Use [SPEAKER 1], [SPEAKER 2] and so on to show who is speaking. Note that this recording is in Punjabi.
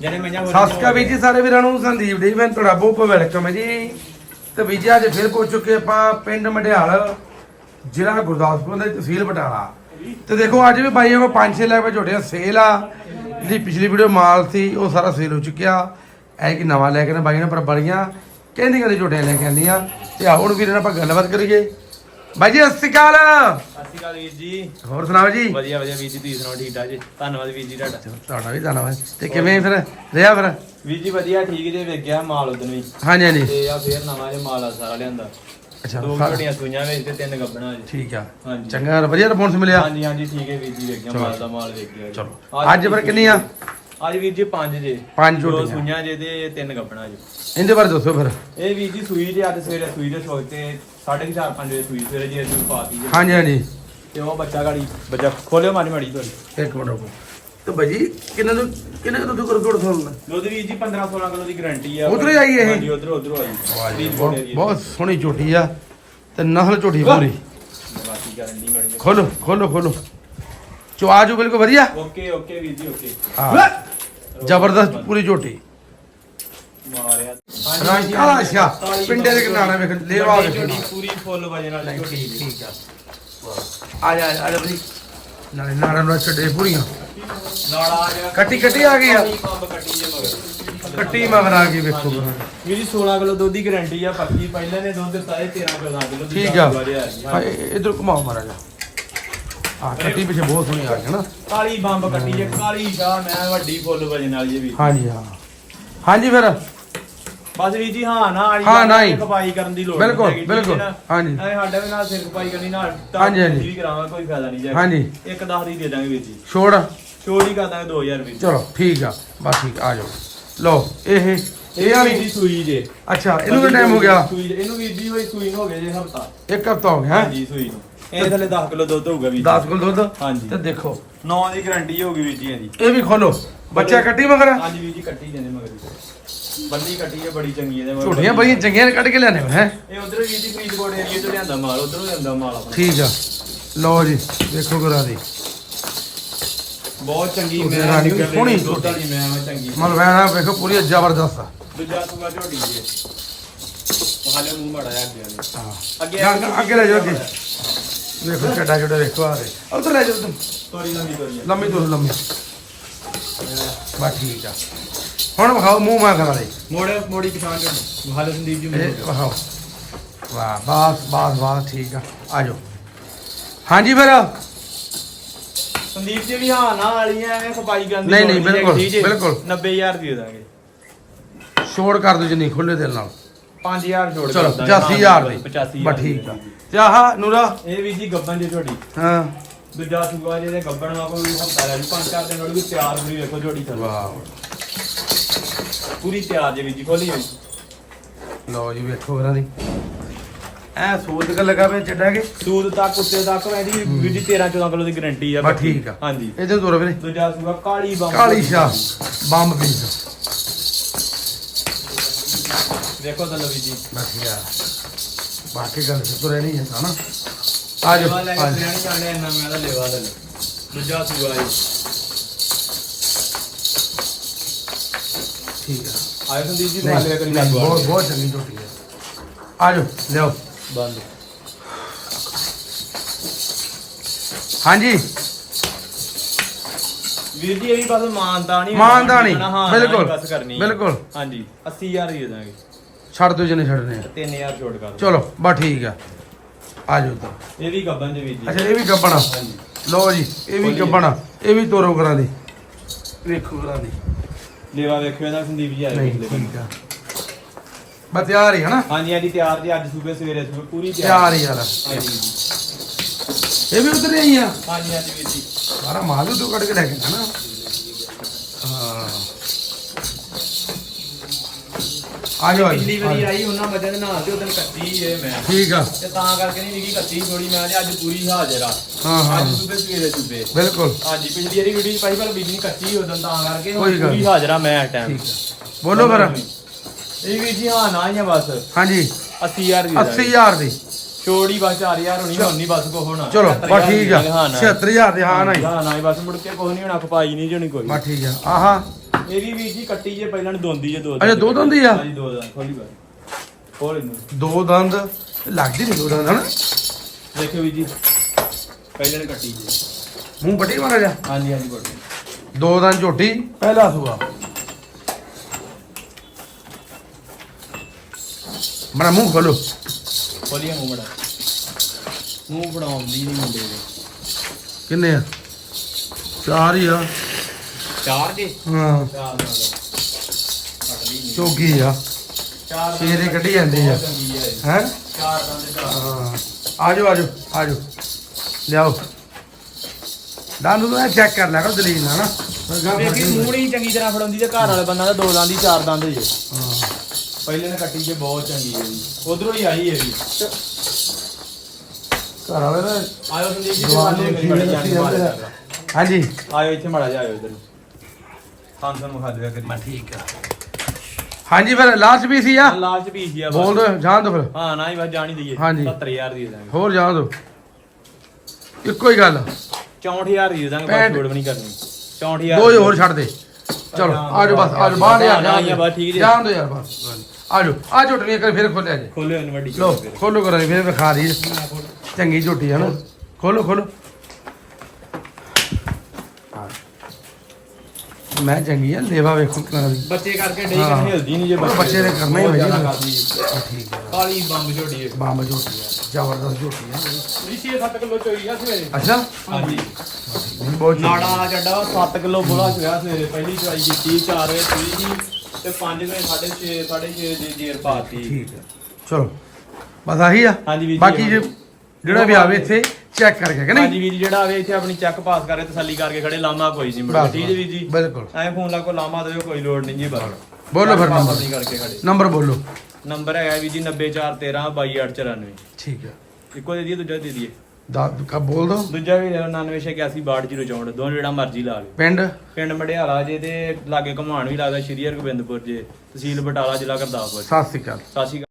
[SPEAKER 1] ਜਿਹੜੇ ਮੈਂ
[SPEAKER 2] ਸਤਿ ਸ਼੍ਰੀ ਅਕਾਲ ਵੀਰ ਜੀ ਸਾਰੇ ਵੀਰਾਂ ਨੂੰ ਸੰਦੀਪ ਜੀ ਮੈਂ ਤੁਹਾਡਾ ਬਹੁਤ ਬਹੁਤ ਵੈਲਕਮ ਹੈ ਜੀ। ਤੇ ਵੀਰ ਜੀ ਅੱਜ ਫਿਰ ਪਹੁੰਚ ਚੁੱਕੇ ਆਪਾਂ ਪਿੰਡ ਮਢਿਆਲ ਜ਼ਿਲ੍ਹਾ ਗੁਰਦਾਸਪੁਰ ਦੇ ਤਹਿਸੀਲ ਬਟਾਲਾ। ਤੇ ਦੇਖੋ ਅੱਜ ਵੀ ਬਾਈਆਂ ਕੋ 5-6 ਲੱਖ ਰੁਪਏ ਝੋਟੀਆਂ ਸੇਲ ਆ। ਜਿਹੜੀ ਪਿਛਲੀ ਵੀਡੀਓ ਮਾਲ ਸੀ ਉਹ ਸਾਰਾ ਸੇਲ ਹੋ ਚੁੱਕਿਆ। ਐ ਕਿ ਨਵਾਂ ਲੈ ਕੇ ਨਾ ਬਾਈਆਂ ਨੇ ਪਰ ਬੜੀਆਂ ਕਹਿੰਦੀ ਕਹਿੰਦੀ ਝੋਟੀਆਂ ਲੈ ਕੇ ਆਂਦੀਆਂ ਤੇ ਆ ਹੁਣ ਵੀਰ ਨਾਲ ਆਪਾਂ ਗੱਲਬਾਤ ਕਰੀਏ। ਬਾਈ ਜੀ ਸਤਿ ਸ਼੍ਰੀ ਅਕਾਲ।
[SPEAKER 1] ਸਤਿ ਸ਼੍ਰੀ ਅਕਾਲ ਵੀਰ ਜੀ।
[SPEAKER 2] ਹੋਰ ਸੁਣਾਓ ਜੀ?
[SPEAKER 1] ਵਧੀਆ ਵਧੀਆ ਵੀਰ ਜੀ ਤੁਸੀਂ ਸੁਣਾਓ ਠੀਕ ਠਾਕ ਜੀ? ਧੰਨਵਾਦ ਵੀਰ ਜੀ ਤੁਹਾਡਾ।
[SPEAKER 2] ਤੁਹਾਡਾ ਵੀ ਧੰਨਵਾਦ। ਤੇ ਕਿਵੇਂ ਫਿਰ? ਰਿਹਾ ਫਿਰ?
[SPEAKER 1] ਵੀਰ ਜੀ ਵਧੀਆ ਠੀਕ ਜੇ ਵੇਖਿਆ ਮਾਲ ਉਦੋਂ ਵੀ।
[SPEAKER 2] ਹਾਂਜੀ ਹਾਂਜੀ।
[SPEAKER 1] ਤੇ ਆ ਫੇਰ ਨਵਾਂ ਜੇ ਮਾਲ ਆ ਸਾਰਾ ਲਿਆਂਦਾ।
[SPEAKER 2] ਅੱਛਾ
[SPEAKER 1] ਦੋ ਘੜੀਆਂ ਸੂਈਆਂ ਵਿੱਚ ਤੇ ਤਿੰਨ ਗੱਬਣਾ ਜੀ।
[SPEAKER 2] ਠੀਕ ਆ।
[SPEAKER 1] ਹਾਂਜੀ।
[SPEAKER 2] ਚੰਗਾ ਵਧੀਆ ਰਿਸਪੌਂਸ ਮਿਲਿਆ।
[SPEAKER 1] ਹਾਂਜੀ ਹਾਂਜੀ ਠੀਕ ਹੈ ਵੀਰ ਜੀ ਵੇਖਿਆ। ਮਾਲ ਦਾ ਮਾਲ ਵੇਖਿਆ।
[SPEAKER 2] ਚਲੋ। ਅੱਜ ਫਿਰ ਕਿੰਨੀ ਆ
[SPEAKER 1] ਅੱਜ ਵੀਰ ਜੀ ਪੰਜ ਜੇ।
[SPEAKER 2] ਪੰਜ
[SPEAKER 1] ਦੋ
[SPEAKER 2] ਝੋਟੀਆਂ
[SPEAKER 1] ਸੂਈਆਂ ਜੇ ਤੇ ਤਿੰਨ ਗੱਬਣਾ ਜੀ।
[SPEAKER 2] ਇਹਦੇ ਬਾਰੇ ਦੱਸੋ ਫਿਰ।
[SPEAKER 1] ਇਹ ਵੀਰ ਜੀ ਸੂਈ ਜੇ ਅੱਜ ਸਵੇਰੇ ਸੂਈ ਦੇ ਸਵਕਤ ਤੇ 4:30 5 ਵਜੇ ਸੂਈ ਸਵੇਰੇ ਜੀ ਅਸੀਂ ਪਾਤੀ ਜੀ।
[SPEAKER 2] ਹਾਂਜੀ ਹਾਂਜੀ।
[SPEAKER 1] ਤੇ ਉਹ ਬੱਚਾ ਗਾੜੀ ਬੱਚਾ ਖੋਲਿਓ ਮਾਰੀ ਮਾੜੀ ਤੁਹਾਡੀ
[SPEAKER 2] ਇੱਕ ਮਿੰਟ ਰੁਕੋ। ਤੇ ਭਾਜੀ ਕਿੰਨੇ ਨੂੰ ਕਿੰਨੇ ਕੁ ਦੁੱਧ ਕੋੜ ਤੁਹਾਨੂੰ
[SPEAKER 1] ਦੁੱਧ ਵੀਰ ਜੀ 15 16 ਕਿਲੋ ਦੀ ਗਾਰੰਟੀ ਆ।
[SPEAKER 2] ਉੱਧਰੋਂ ਹੀ ਆਈ ਇਹ?
[SPEAKER 1] ਹਾਂਜੀ ਉਧਰੋਂ ਉਧਰੋਂ ਆਈ।
[SPEAKER 2] ਬਹੁਤ ਸੋਹਣੀ ਝੋਟੀ ਆ ਤੇ ਨਸਲ ਝੋਟੀ ਪੂਰੀ। ਖੋਲੋ ਖੋਲੋ ਖੋਲੋ। ਚੁਆਜੂ ਬਿਲਕੁਲ ਵਧੀਆ।
[SPEAKER 1] ਓਕੇ ਓਕੇ ਵੀਰ ਜੀ ਓਕੇ।
[SPEAKER 2] ਜ਼ਬਰਦਸਤ ਪੂਰੀ ਝੋਟੀ।
[SPEAKER 1] ਮਾਰਿਆ।
[SPEAKER 2] ਰੰਗ ਕਾਲਾ ਅੱਛਾ ਪਿੰਡੇ ਦੇ ਕਿਨਾਰੇ ਵੇਖ ਲੇਵਾ ਵੇਖ।
[SPEAKER 1] ਝੋਟੀ ਪੂਰੀ ਫੁੱਲ ਵਾਲੀ
[SPEAKER 2] ਨਹੀਂ,
[SPEAKER 1] ਝੋਟੀ
[SPEAKER 2] ਠੀਕ ਠੀਕ ਆ। ਆ ਜਾ ਆ ਜਾ ਬਈ। ਨਾਲੇ ਨਾੜਾਂ ਨੂੰ ਛੱਡੇ ਪੂਰੀਆਂ।
[SPEAKER 1] ਨਾਲ ਆ ਗਿਆ।
[SPEAKER 2] ਕੱਟੀ- ਕੱਟੀ ਆ ਗਈ ਆ।
[SPEAKER 1] ਕੰਬ ਕੱਟੀ ਜੇ ਮਗਰ।
[SPEAKER 2] ਕੱਟੀ ਮਗਰ ਆ ਗਈ ਵੇਖੋ।
[SPEAKER 1] ਵੀਰ ਜੀ 16 ਕਿਲੋ ਦੁੱਧ ਦੀ ਗਾਰੰਟੀ ਆ ਪੱਕੀ ਪਹਿਲਾਂ ਨੇ ਦੁੱਧ ਦਿੱਤਾ ਇਹ 13 ਕਿਲੋ ਕਿਲੋ ਦੀ
[SPEAKER 2] ਠੀਕ ਆ। ਹਾਂ, ਇਧਰ ਘੁਮਾਓ ਮਾਰਾ ਜਾ ਆ ਕੱਟੀ ਪਿੱਛੇ ਬਹੁਤ ਸੋਹਣੀ ਆ ਗਈ ਨਾ।
[SPEAKER 1] ਕਾਲੀ ਬੰਬ ਕੱਟੀ ਜੇ ਕਾਲੀ ਸ਼ਾਹ ਮੈਂ ਵੱਡੀ ਫੁੱਲ ਵਜਨ ਵਾਲੀ ਜੇ ਵੀ
[SPEAKER 2] ਹਾਂਜੀ ਹਾਂ। ਹਾਂਜੀ ਫਿਰ।
[SPEAKER 1] ਬਸ ਵੀਰ ਜੀ ਹਾਂ ਨਾ ਵਾਲੀ
[SPEAKER 2] ਹਾਂ, ਨਾ ਹੀ।
[SPEAKER 1] ਖਪਾਈ ਕਰਨ ਦੀ ਲੋੜ
[SPEAKER 2] ਬਿਲਕੁਲ,
[SPEAKER 1] ਹੈਗੀ, ਠੀਕ ਹੈ
[SPEAKER 2] ਬਿਲਕੁਲ,
[SPEAKER 1] ਨਾ?
[SPEAKER 2] ਹਾਂਜੀ।
[SPEAKER 1] ਐਂ ਸਾਡੇ ਵੀ ਨਾਲ ਸਿਰ ਖਪਾਈ ਕਰਨੀ ਨਾਲ
[SPEAKER 2] ਹਾਂਜੀ, ਹਾਂਜੀ।
[SPEAKER 1] ਵੀ ਕਰਾਵਾਂ ਕੋਈ ਫਾਇਦਾ ਨਹੀਂ
[SPEAKER 2] ਹਾਂਜੀ
[SPEAKER 1] ਇੱਕ 10 ਦੀ ਦੇ ਦਾਂਗੇ ਵੀਰ ਜੀ।
[SPEAKER 2] ਛੋੜ।
[SPEAKER 1] ਛੋੜ ਹੀ ਕਰ ਦਾਂਗੇ 2000 ਵੀਰ ਜੀ।
[SPEAKER 2] ਚਲੋ ਠੀਕ ਆ। ਬਸ ਠੀਕ ਆ ਜਾਓ। ਲਓ ਇਹ ਇਹ
[SPEAKER 1] ਇਹ ਵੀਰ ਜੀ ਸੂਈ ਜੇ।
[SPEAKER 2] ਅੱਛਾ ਇਹਨੂੰ ਵੀ ਟਾਈਮ ਹੋ ਗਿਆ।
[SPEAKER 1] ਸੂਈ ਜੇ- ਇਹਨੂੰ ਵੀਰ ਜੀ ਹੋਈ ਸੂਈ ਨੂੰ ਹੋ ਗਿਆ ਜੇ ਹਫਤਾ।
[SPEAKER 2] ਇੱਕ ਹਫਤਾ ਹੋ ਗਿਆ?
[SPEAKER 1] ਹਾਂਜੀ ਸੂਈ ਨੂੰ। ਇਹ ਥੱਲੇ 10 ਕਿਲੋ ਦੁੱਧ ਹੋਊਗਾ ਵੀਰ
[SPEAKER 2] 10 ਕਿਲੋ ਦੁੱਧ?
[SPEAKER 1] ਹਾਂਜੀ।
[SPEAKER 2] ਤੇ ਦੇਖੋ।
[SPEAKER 1] 9 ਦੀ ਗਾਰੰਟੀ ਹੋਊਗੀ ਵੀਰ ਜੀ ਇਹਦੀ।
[SPEAKER 2] ਇਹ ਵੀ ਖੋਲੋ। ਬੱਚਾ ਕੱਟੀ ਮਗਰ?
[SPEAKER 1] ਹਾਂਜੀ ਵੀਰ ਜੀ ਕੱਟੀ ਜਾਂਦੇ ਮਗਰ। ਜੀ। ਬੰਦੀ ਕੱਟੀ ਹੈ ਬੜੀ ਚੰਗੀ ਇਹਦੇ ਮਗਰ
[SPEAKER 2] ਝੋਟੀਆਂ ਬੜੀਆਂ ਚੰਗੀਆਂ ਨੇ ਕੱਢ ਕੇ ਲਿਆਨੇ ਹੈ?
[SPEAKER 1] ਇਹ ਉਧਰੋਂ ਵੀਰ ਜੀ ਫਰੀਦਕੋਟ ਏਰੀਆ ਤੋਂ ਲਿਆਂਦਾ ਮਾਲ ਉਧਰੋਂ ਲਿਆਂਦਾ ਮਾਲ ਆਪਣਾ।
[SPEAKER 2] ਠੀਕ ਆ। ਲਓ ਜੀ ਦੇਖੋ ਗੁਰਾਂ ਦੀ।
[SPEAKER 1] ਬਹੁਤ ਚੰਗੀ
[SPEAKER 2] ਝੋਟੀ
[SPEAKER 1] ਮੈਂ
[SPEAKER 2] ਰਾਣੀ ਵੀ
[SPEAKER 1] ਨਿਕਲ
[SPEAKER 2] ਸੋਹਣੀ
[SPEAKER 1] ਦੁੱਧ ਵਾਲੀ ਮੈਂ ਆ ਚੰਗੀ
[SPEAKER 2] ਮਲਵੈਣਾ ਵੇਖੋ ਪੂਰੀ ਜ਼ਬਰਦਸਤ ਆ।
[SPEAKER 1] ਦੂਜਾ ਸੂਗਾ ਝੋਟੀ ਜੀ ਹਾਲੇ ਮੂੰਹ ਮੜਾ ਆ ਅੱਗੇ ਵਾਲੇ
[SPEAKER 2] ਹਾਂ।
[SPEAKER 1] ਅੱਗੇ
[SPEAKER 2] ਅੱਗੇ ਅੱਗੇ ਲੈ ਜਾਓ ਅੱਗੇ। ਵੇਖੋ ਛੱਡਾ ਛੱਡਾ ਵੇਖੋ ਆ ਦੇ ਉਧਰ ਲੈ ਜਾਓ ਤੁਮ
[SPEAKER 1] ਤੋਰੀ ਲੰਮੀ ਤੋਰੀ ਆ।
[SPEAKER 2] ਲੰਮੀ ਤੁਰ ਲੰਮੀ। ਬਸ ਠੀਕ ਆ। ਹੁਣ ਵਿਖਾਓ ਮੂੰਹ ਮਾ ਕਰਾ ਲਈ
[SPEAKER 1] ਮੋੜ ਮੋੜੀ ਕਿਸਾਨ ਝੋਟੀ ਹਾਲੇ ਸੰਦੀਪ ਜੀ
[SPEAKER 2] ਇਹ
[SPEAKER 1] ਮੋੜ
[SPEAKER 2] ਵਿਖਾਓ। ਵਾਹ ਬਾਸ ਬਾਸ ਬਾਸ ਠੀਕ ਆ। ਆ ਜਾਓ। ਹਾਂਜੀ ਫਿਰ।
[SPEAKER 1] ਸੰਦੀਪ ਜੀ ਵੀ ਹਾਂ ਨਾ ਵਾਲੀਆਂ ਐਵੇਂ ਖਪਾਈ ਕਰਨ ਦੀ
[SPEAKER 2] ਨਹੀਂ,
[SPEAKER 1] ਲੋੜ
[SPEAKER 2] ਨਹੀਂ,
[SPEAKER 1] ਹੈਗੀ,
[SPEAKER 2] ਬਿਲਕੁਲ,
[SPEAKER 1] ਠੀਕ ਜੀ?
[SPEAKER 2] ਬਿਲਕੁਲ।
[SPEAKER 1] 90000 ਦੀ ਦੇ ਦਾਂਗੇ।
[SPEAKER 2] ਛੋੜ ਕਰ ਦਿਓ ਜਿੰਨੀ ਖੁੱਲੇ ਦਿਲ ਨਾਲ।
[SPEAKER 1] 5000 ਜੋੜ
[SPEAKER 2] ਚਲੋ
[SPEAKER 1] ਕਰ ਦਾਂਗੇ।
[SPEAKER 2] 85000 ਦੀ।
[SPEAKER 1] 85000
[SPEAKER 2] ਬਸ ਠੀਕ ਆ। ਤੇ ਆਹ ਨੂਰਾ।
[SPEAKER 1] ਇਹ ਵੀ ਜੀ ਗੱਬਨ ਦੀ ਝੋਟੀ
[SPEAKER 2] ਹਾਂ।
[SPEAKER 1] ਦੂਜਾ ਸੂਆ ਜਿਹਦੇ ਗੱਬਣ ਵਾ ਕੋਈ ਹਫਤਾ ਲੈ ਜੂ ਪੰਜ ਚਾਰ ਦਿਨ ਵੀ ਤਿਆਰ ਪੂਰੀ ਵੇਖੋ ਝੋਟੀ ਥੱਲੇ।
[SPEAKER 2] ਵਾਹ
[SPEAKER 1] ਪੂਰੀ ਤਿਆਰ ਜੇ ਵੀ ਜੀ ਖੋਲੀ ਹੋਈ।
[SPEAKER 2] ਲਓ ਜੀ ਵੇਖੋ ਇਹਨਾਂ ਦੀ। ਐ ਸੋਚ ਕੇ ਲਗਾ ਪਿਆ ਚੱਡਾ ਕੇ?
[SPEAKER 1] ਸੂਦ ਤੱਕ ਉੱਤੇ ਤੱਕ ਇਹਦੀ ਵੀ ਜੀ 13 14 ਕਿਲੋ ਦੀ ਗਾਰੰਟੀ ਆ
[SPEAKER 2] ਬਸ ਠੀਕ ਆ।
[SPEAKER 1] ਹਾਂਜੀ।
[SPEAKER 2] ਇਹਦੇ ਤੋਰ ਵੀਰੇ
[SPEAKER 1] ਦੂਜਾ ਸੂਆ ਕਾਲੀ ਬੰਬ
[SPEAKER 2] ਕਾਲੀ ਸ਼ਾਹ ਬੰਬ ਪੀਸ
[SPEAKER 1] ਦੇਖੋ ਤਾਂ ਲਵੀ ਜੀ।
[SPEAKER 2] ਬਸ ਯਾਰ ਬਾਕੀ ਗੱਲ ਤੇ ਤੁਰੇ ਨਹੀਂ ਹੈ ਨਾ। ਆ ਜਾਓ
[SPEAKER 1] ਲੇਵਾ ਲੈ ਕੇ
[SPEAKER 2] ਆ ਜਾਓ।
[SPEAKER 1] ਲੈਣੀ ਚਾਹੁੰਦੇ ਇੰਨਾ ਮੈਂ ਦਾ ਲੇਵਾ ਲੈ ਲਓ। ਦੂਜਾ ਸੂਆ ਜੀ।
[SPEAKER 2] ਠੀਕ ਆ।
[SPEAKER 1] ਆਏ ਸੰਦੀਪ ਜੀ
[SPEAKER 2] ਨਹੀਂ,
[SPEAKER 1] ਹਾਲੇ ਕਰੀ
[SPEAKER 2] ਨਹੀਂ,
[SPEAKER 1] ਲੱਗਵਾ
[SPEAKER 2] ਬਹੁਤ ਬਹੁਤ ਚੰਗੀ ਝੋਟੀ ਹੈ ਆ। ਜਾਓ ਲਿਓ
[SPEAKER 1] ਬੰਦ।
[SPEAKER 2] ਹਾਂਜੀ।
[SPEAKER 1] ਵੀਰ ਜੀ ਇਹ ਵੀ ਬਸ ਮਾਨਤਾ ਨਹੀਂ
[SPEAKER 2] ਮਾਨਤਾ ਨਹੀਂ,
[SPEAKER 1] ਹਾਂ।
[SPEAKER 2] ਬਿਲਕੁਲ,
[SPEAKER 1] ਬਸ ਕਰਨੀ।
[SPEAKER 2] ਬਿਲਕੁਲ।
[SPEAKER 1] ਹਾਂਜੀ 80000 ਦੀ ਦੇ ਦਾਂਗੇ।
[SPEAKER 2] ਛੱਡ ਦਿਓ ਜਿਹਨੇ ਛੱਡਨੇ ਆ।
[SPEAKER 1] 3000 ਛੋੜ ਕਰ।
[SPEAKER 2] ਚਲੋ ਬਸ ਠੀਕ ਆ। ਆ ਜਾਓ ਤਾਂ।
[SPEAKER 1] ਇਹ ਵੀ ਗੱਬਨ ਦੇ ਵੀਰ ਜੀ
[SPEAKER 2] ਅੱਛਾ ਇਹ ਵੀ ਗੱਬਣਾ ਲਓ ਜੀ ਇਹ ਵੀ। ਗੱਬਣਾ ਇਹ ਵੀ ਤੋਰੋ ਕਰਾਂ ਦੀ। ਵੇਖੋ ਕਰਾਂ ਦੀ।
[SPEAKER 1] ਲੇਵਾ ਵੇਖਿਓ ਇਹਦਾ ਸੰਦੀਪ ਜੀ ਆਏ।
[SPEAKER 2] ਠੀਕ ਆ। ਬਸ ਤਿਆਰ ਹੀ ਹੈ ਨਾ?
[SPEAKER 1] ਹਾਂਜੀ ਹਾਂਜੀ ਤਿਆਰ ਜੀ ਅੱਜ ਸੂਬੇ ਸਵੇਰੇ ਸੂਬੇ ਪੂਰੀ
[SPEAKER 2] ਤਿਆਰ। ਹੀ ਯਾਰ। ਇਹ ਵੀ ਉਧਰ ਹੀ ਆ।
[SPEAKER 1] ਹਾਂਜੀ ਹਾਂਜੀ ਵੀਰ ਜੀ।
[SPEAKER 2] ਸਾਰਾ ਮਾਲ ਤੂੰ ਕੱਢ ਕੇ ਲੈ ਕੇ ਨਾ। ਆ ਜਾਓ ਆ ਜਾਓ,
[SPEAKER 1] ਪਿਛਲੀ ਵਾਰੀ। ਆਈ ਉਹਨਾਂ ਮੱਝਾਂ ਦੇ ਨਾਲ ਤੇ ਉਦੋਂ ਕੱਟੀ ਇਹ ਮੈਂ।
[SPEAKER 2] ਠੀਕ ਆ।
[SPEAKER 1] ਤੇ ਤਾਂ ਕਰਕੇ ਨਹੀਂ ਨਿੱਕੀ ਕੱਟੀ ਥੋੜੀ ਮੈਂ ਤੇ ਅੱਜ ਪੂਰੀ ਹਾਜ਼ਰ ਆ।
[SPEAKER 2] ਹਾਂ ਹਾਂ।
[SPEAKER 1] ਅੱਜ ਸੂਬੇ ਸਵੇਰੇ ਸੂਬੇ
[SPEAKER 2] ਬਿਲਕੁਲ।
[SPEAKER 1] ਹਾਂਜੀ ਪਿਛਲੀ ਵਾਰੀ ਵੀਡੀਓ ਪਾਈ ਪਰ ਬੀਜੀ ਕੱਟੀ ਉਦੋਂ ਤਾਂ ਕਰਕੇ ਪੂਰੀ। ਹਾਜ਼ਰ ਆ ਮੈਂ ਟਾਈਮ
[SPEAKER 2] ਬੋਲੋ ਫਿਰ।
[SPEAKER 1] ਇਹ ਵੀ ਜੀ ਹਾਂ ਨਾ ਹੀ ਆ ਬਸ।
[SPEAKER 2] ਹਾਂਜੀ।
[SPEAKER 1] 80000 ਦੀ
[SPEAKER 2] 80000 ਦੀ।
[SPEAKER 1] ਛੋੜੀ ਬਸ 4000 ਹੋਣੀ ਹੁਣ ਬਸ ਕੋ ਹੋਣਾ।
[SPEAKER 2] ਚਲੋ
[SPEAKER 1] 7,000
[SPEAKER 2] ਬਸ ਠੀਕ ਆ।
[SPEAKER 1] ਹਾਂ ਨਾ।
[SPEAKER 2] 76000 ਦੇ ਹਾਂ ਨਹੀਂ
[SPEAKER 1] ਹਾਂ ਨਾ ਬਸ ਮੁੜ ਕੇ ਕੋਈ ਨਹੀਂ ਹੋਣਾ ਖਪਾਈ ਨਹੀਂ ਜਣੀ ਕੋਈ।
[SPEAKER 2] ਬਸ ਠੀਕ ਆ। ਆਹਾ।
[SPEAKER 1] ਇਹ ਵੀ ਜੀ ਕੱਟੀ ਜੇ ਪਹਿਲਾਂ ਦੋਂਦੀ ਜੇ ਦੋ
[SPEAKER 2] ਅੱਛਾ, ਦੋ ਦੰਦੀ ਆ?
[SPEAKER 1] ਹਾਂਜੀ ਦੋ ਦੰਦ ਖੋਲੀ ਬਾਰ ਖੋਲ ਇਹਨੂੰ।
[SPEAKER 2] ਦੋ ਦੰਦ। ਲੱਗਦੀ ਨਹੀਂ ਦੋ ਦੰਦ ਹਨਾ?
[SPEAKER 1] ਦੇਖੋ ਵੀਰ ਜੀ ਪਹਿਲਾਂ ਕੱਟੀ ਜੇ।
[SPEAKER 2] ਮੂੰਹ ਵੱਡੀ ਮਾਰਾ ਜਾ
[SPEAKER 1] ਹਾਂਜੀ ਹਾਂਜੀ ਬੋਲੋ
[SPEAKER 2] ਦੋ ਦੰਦ ਝੋਟੀ ਪਹਿਲਾ ਸੂਆ। ਮਰਾ ਮੂੰਹ ਖੋਲੋ।
[SPEAKER 1] ਖੋਲੀਏ ਮੂੰਹ ਬੜਾ। ਮੂੰਹ ਬਣਾਉਂਦੀ ਨਹੀਂ ਮੁੰਡੇ ਦੇ।
[SPEAKER 2] ਕਿੰਨੇ ਆ? ਚਾਰ ਹੀ ਆ।
[SPEAKER 1] ਚਾਰ ਜੇ?
[SPEAKER 2] ਹਾਂ।
[SPEAKER 1] ਚਾਰ ਨਾਲ। ਕੱਟ ਲਈ ਨਹੀਂ
[SPEAKER 2] ਚੋਗੀ ਆ।
[SPEAKER 1] ਚਾਰ
[SPEAKER 2] ਦੇ ਕੱਢੀ ਜਾਂਦੀ ਆ।
[SPEAKER 1] ਚੰਗੀ ਹੈ
[SPEAKER 2] ਹੈ?
[SPEAKER 1] ਚਾਰ ਦੰਦ ਚਾਰ।
[SPEAKER 2] ਹਾਂ। ਆਜੋ ਆਜੋ ਆਜੋ। ਲਿਆਓ। ਦੰਦ ਨੂੰ ਚੈੱਕ ਕਰ ਲਿਆ ਕਰੋ ਦਲੀਲ ਨਾਲ ਨਾ
[SPEAKER 1] ਵੇਖੀ ਮੂੰਹ ਨਹੀਂ ਚੰਗੀ ਤਰ੍ਹਾਂ ਫੜਾਉਂਦੀ ਤੇ ਘਰ ਵਾਲੇ ਬੰਦਾ ਦਾ ਦੋ ਦੰਦ ਦੀ ਚਾਰ ਦੰਦ ਜੇ।
[SPEAKER 2] ਹਾਂ।
[SPEAKER 1] ਪਹਿਲੇ ਨੇ ਕੱਟੀ ਜੇ ਬਹੁਤ ਚੰਗੀ ਹੈ ਜੀ। ਉਧਰੋਂ ਹੀ ਆਈ ਹੈ ਵੀ
[SPEAKER 2] ਘਰ ਵਾਲੇ ਨਾ
[SPEAKER 1] ਆਇਓ ਸੰਦੀਪ ਜੀ
[SPEAKER 2] ਜਵਾਨ ਨੂੰ
[SPEAKER 1] ਬੜੀ
[SPEAKER 2] ਹਾਂਜੀ।
[SPEAKER 1] ਆਇਓ ਇੱਥੇ ਮੜਾ ਜਾ ਆਇਓ ਇਧਰ ਸਾਨੂੰ ਮੁਖਾ ਦਿਆ ਕਰੀ
[SPEAKER 2] ਮੈਂ ਠੀਕ ਆ। ਹਾਂਜੀ ਫਿਰ ਲਾਸਟ ਵੀ ਸੀ ਆ।
[SPEAKER 1] ਲਾਸਟ ਪੀਸ ਹੀ ਆ ਬਸ।
[SPEAKER 2] ਬੋਲ ਦੋ ਜਾਣ ਦੋ ਫਿਰ।
[SPEAKER 1] ਹਾਂ ਨਾ ਹੀ ਬਸ ਜਾਣੀ ਦਈਏ।
[SPEAKER 2] ਹਾਂਜੀ।
[SPEAKER 1] 70000 ਦੀ ਦੇ ਦਾਂਗੇ।
[SPEAKER 2] ਹੋਰ ਜਾਣ ਦੋ। ਇੱਕੋ ਹੀ ਗੱਲ
[SPEAKER 1] 64000 ਦੀ ਦੇ ਦਾਂਗੇ
[SPEAKER 2] ਪੈਂਹਠ।
[SPEAKER 1] ਬਸ ਛੋੜ ਵੀ ਨਹੀਂ ਕਰਨੀ। 64000
[SPEAKER 2] ਦੋ ਹੀ ਹੋਰ ਛੱਡ ਦੇ। ਚਲੋ ਆਜੋ ਬਸ ਆਜੋ ਬਾਹਰ ਯਾਰ
[SPEAKER 1] ਨਾ, ਨਾ, ਬਸ ਠੀਕ ਜੀ।
[SPEAKER 2] ਜਾਣ ਦੋ ਯਾਰ ਬਸ। ਆਜੋ ਆ ਝੋਟੀਆਂ ਕਰ ਫਿਰ ਖੋਲਿਆ ਜੇ।
[SPEAKER 1] ਖੋਲਿਓ ਇਹਨੂੰ ਵੱਡੀ
[SPEAKER 2] ਲੋ ਖੋਲੋ ਕਰਾਂ ਫਿਰ ਵਿਖਾ ਦੀ ਚੰਗੀ ਝੋਟੀ ਹੈ ਨਾ। ਖੋਲੋ ਖੋਲੋ। ਮੈਂ ਚੰਗੀ ਆ ਲੇਵਾ ਵੇਖੋ ਦੀ
[SPEAKER 1] ਬੱਚੇ ਕਰਕੇ ਡਈ
[SPEAKER 2] ਹਾਂ।
[SPEAKER 1] ਹਿਲਦੀ ਨਹੀਂ ਜੇ
[SPEAKER 2] ਉਹ ਬੱਚੇ ਨੇ ਕਰਨਾ ਹੀ
[SPEAKER 1] ਬਹੁਤ। ਜ਼ਿਆਦਾ ਕਰਦੀ ਹੈ।
[SPEAKER 2] ਠੀਕ ਹੈ
[SPEAKER 1] ਕਾਲੀ ਬੰਬ ਝੋਟੀ ਹੈ
[SPEAKER 2] ਬਾਮ ਝੋਟੀ ਆ ਜ਼ਬਰਦਸਤ ਝੋਟੀ ਆ।
[SPEAKER 1] ਜੀ 6-7 ਕਿਲੋ ਚੋਈ ਆ ਸਵੇਰੇ।
[SPEAKER 2] ਅੱਛਾ?
[SPEAKER 1] ਹਾਂਜੀ।
[SPEAKER 2] ਨਹੀਂ ਬਹੁਤ ਝੋਟੀ।
[SPEAKER 1] ਨਾੜਾ ਚੱਡਾ 7 ਕਿਲੋ ਬੁਲਾ ਚੁਆ ਸਵੇਰੇ। ਪਹਿਲੀ ਚਵਾਈ ਕੀਤੀ 4 ਵਜੇ ਸੂਈ ਸੀ ਤੇ 5 ਵਜੇ 6:30 6:30 ਦੀ ਜੇਰ ਪਾਤੀ।
[SPEAKER 2] ਠੀਕ ਚਲੋ ਬਸ ਆਹੀ ਆ।
[SPEAKER 1] ਹਾਂਜੀ ਵੀਰ ਜੀ,
[SPEAKER 2] ਬਾਕੀ ਜੇ ਜਿਹੜਾ ਵੀ ਆਵੇ ਇੱਥੇ ਚੈੱਕ ਕਰਕੇ ਕਿ
[SPEAKER 1] ਹਾਂਜੀ
[SPEAKER 2] ਨਹੀਂ
[SPEAKER 1] ਵੀਰ ਜੀ, ਜਿਹੜਾ ਆਵੇ ਇੱਥੇ ਆਪਣੀ ਚੈੱਕ ਪਾਸ ਕਰੇ ਤਸੱਲੀ ਕਰਕੇ ਖੜੇ ਲਾਮਾ ਕੋਈ ਨਹੀਂ ਮੁੰਡਾ
[SPEAKER 2] ਬਸ,
[SPEAKER 1] ਠੀਕ ਹੈ ਵੀਰ ਜੀ?
[SPEAKER 2] ਬਿਲਕੁਲ।
[SPEAKER 1] ਐ ਫੋਨ ਲਾ ਕੋ ਲਾਮਾ ਦਿਓ ਕੋਈ ਲੋੜ ਨਹੀਂ ਜੀ ਬਸ।
[SPEAKER 2] ਬੋਲੋ ਫਿਰ ਨੰਬਰ
[SPEAKER 1] ਤਸੱਲੀ ਕਰਕੇ ਖੜੇ।
[SPEAKER 2] ਨੰਬਰ ਬੋਲੋ।
[SPEAKER 1] ਨੰਬਰ ਹੈਗਾ ਵੀਰ ਜੀ 90413
[SPEAKER 2] ਠੀਕ ਹੈ
[SPEAKER 1] ਇੱਕੋ ਦੇ ਦਈਏ ਦੂਜਾ ਦੇ ਦਈਏ
[SPEAKER 2] ਦਾ ਕਾ ਬੋਲ ਦੋ।
[SPEAKER 1] ਦੂਜਾ ਵੀ 99816264 ਦੋਨੋਂ ਜਿਹੜਾ ਮਰਜ਼ੀ ਲਾ ਲਓ।
[SPEAKER 2] ਪਿੰਡ?
[SPEAKER 1] ਪਿੰਡ ਮੜਿਆਲਾ ਜੇ ਤੇ ਲਾਗੇ ਘਮਾਣ ਵੀ ਲੱਗਦਾ ਸ਼੍ਰੀ ਹਰਗੋਬਿੰਦਪੁਰ ਜੇ ਤਹਿਸੀਲ ਬਟਾਲਾ ਜ਼ਿਲ੍ਹਾ ਗੁਰਦਾਸਪੁਰ।
[SPEAKER 2] ਸਤਿ ਸ਼੍ਰੀ ਅਕਾਲ।
[SPEAKER 1] ਸਤਿ ਸ਼੍ਰੀ ਅਕਾਲ।